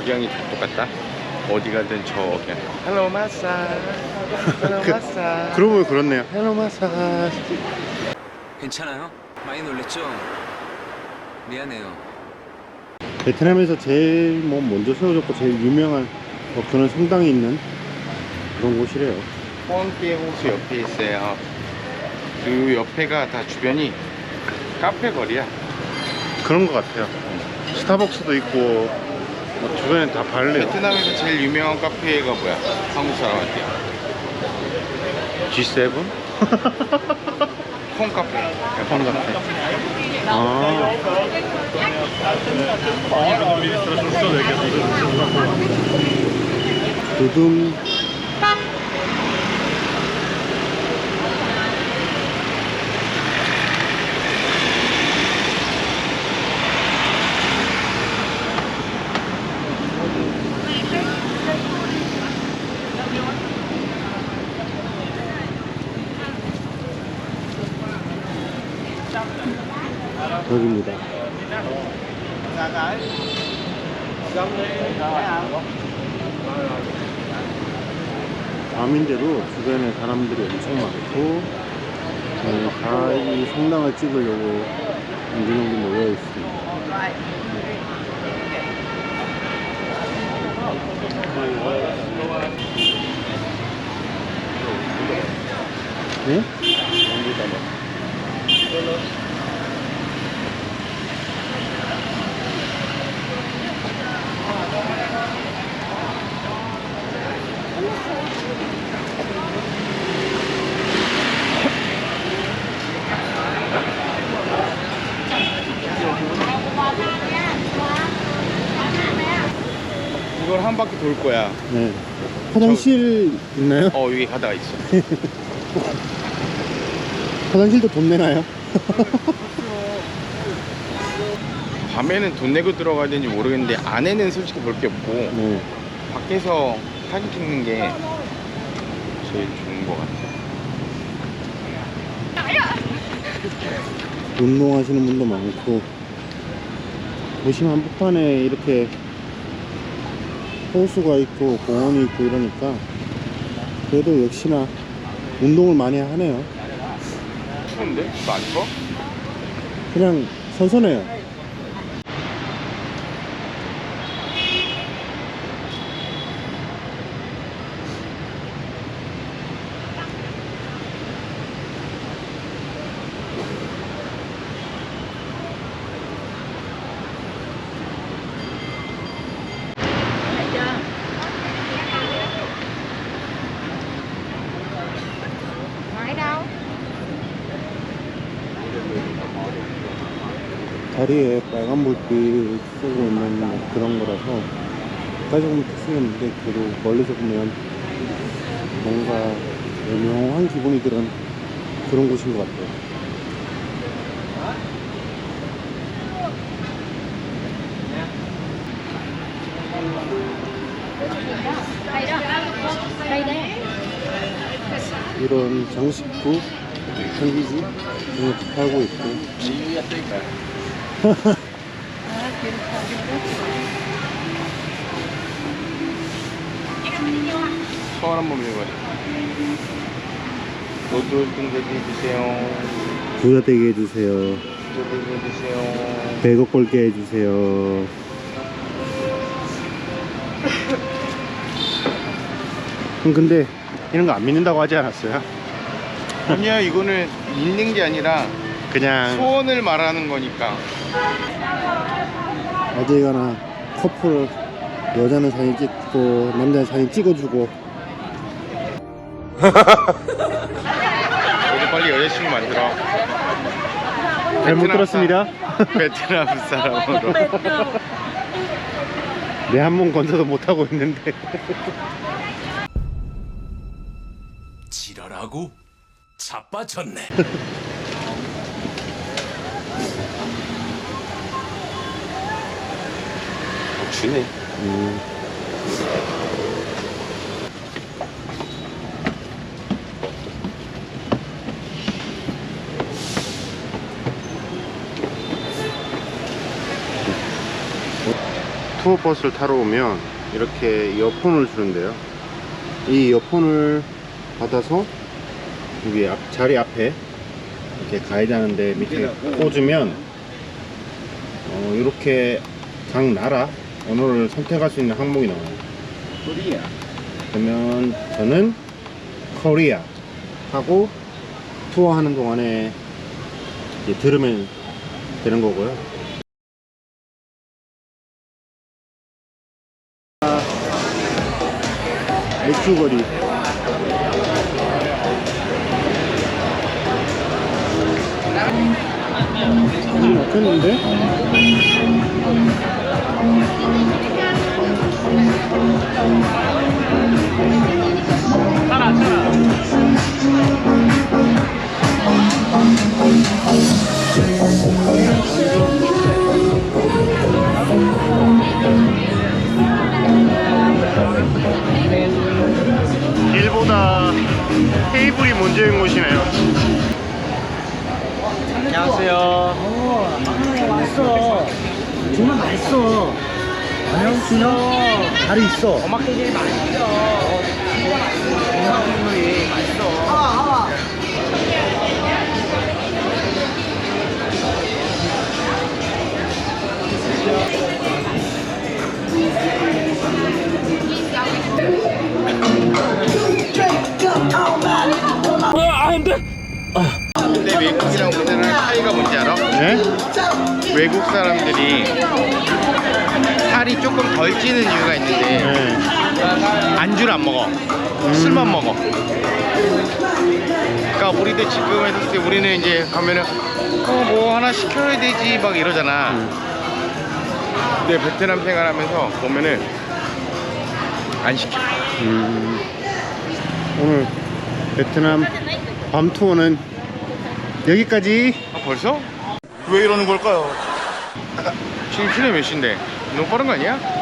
억양이 다 똑같다. 어디 가든 저 억양. 헬로 마사. 헬로 그- 마사. 그러고 보면 그렇네요. 헬로 마사지. 괜찮아요? 많이 놀랬죠? 미안해요. 베트남에서 제일 뭐 먼저 세워졌고 제일 유명한 뭐 그런 성당이 있는 그런 곳이래요. 포항비의 호수 옆에 있어요. 그 옆에가 다 주변이 카페 거리야. 그런 것 같아요. 스타벅스도 있고 뭐 주변에 다 발레요. 베트남에서 제일 유명한 카페가 뭐야? 한국 사람한테. G7? 콩 카페. 콩 카페. 아. 두둠. 여기입니다. 밤인데도 주변에 사람들이 엄청 많고 어, 다이 성당을 찍으려고 인근역이 모여 있습니다. 네? 이걸 한 바퀴 돌 거야. 네. 화장실 있나요? 어, 여기 가다가 있어. 화장실도 돈 내나요? 밤에는 돈 내고 들어가야 되는지 모르겠는데 안에는 솔직히 볼 게 없고 네. 밖에서 사진 찍는 게 제일 좋은 것 같아. 운동하시는 분도 많고 도심 한복판에 이렇게 호수가 있고 공원이 있고 이러니까 그래도 역시나 운동을 많이 하네요 추운데? 이거 안 추워? 그냥 선선해요 다리에 빨간 불빛 쓰고 있는 그런 거라서 가까이 보면 특수했는데 그래도 멀리서 보면 뭔가 유명한 기분이 드는 그런 곳인 것 같아요. 이런 장식구, 이런 것도 팔고 있고 서울 한번 밀어봐. 로드 등대기 해주세요. 부자 되게 해주세요 로드 등대기 해주세요. 100억 벌게 해주세요 형 근데 이런 거 안 믿는다고 하지 않았어요? 아니야, 이거는 있는 게 아니라 그냥 소원을 말하는 거니까. 어디 가나 커플 여자는 사진 찍고 남자는 사진 찍어주고 너도 빨리 여자친구 만들어. 잘못 들었습니다 베트남 사람으로. 내한번 건져도 못하고 있는데 지랄하고 자빠졌네. 주네. 음. 투어 버스를 타러 오면 이렇게 이어폰을 주는데요. 이 이어폰을 받아서 여기 앞, 자리 앞에 이렇게 가이드 하는데 밑에 꽂으면 어, 이렇게 각 나라 언어를 선택할 수 있는 항목이 나와요. 그러면 저는 코리아 하고 투어하는 동안에 들으면 되는 거고요. 맥주거리. 음, 막혔는데? 길보다 테이블이 문제인 곳이네요. 맛있어. 정말 맛있어. 안녕수요. 다리 있어. 어막대기 맛있어. 근데 외국이랑 우리나라랑 차이가 뭔지 알아? 네? 외국 사람들이 살이 조금 덜 찌는 이유가 있는데 네. 안주를 안 먹어 술만 먹어 그러니까 우리도 지금 했을 때 우리는 이제 가면은 어 뭐 하나 시켜야 되지 막 이러잖아 근데 베트남 생활하면서 보면은 안 시켜 음, 오늘 베트남 밤 투어는 여기까지. 아 벌써? 왜 이러는 걸까요? 지금 시내 몇 시인데? 너무 빠른 거 아니야?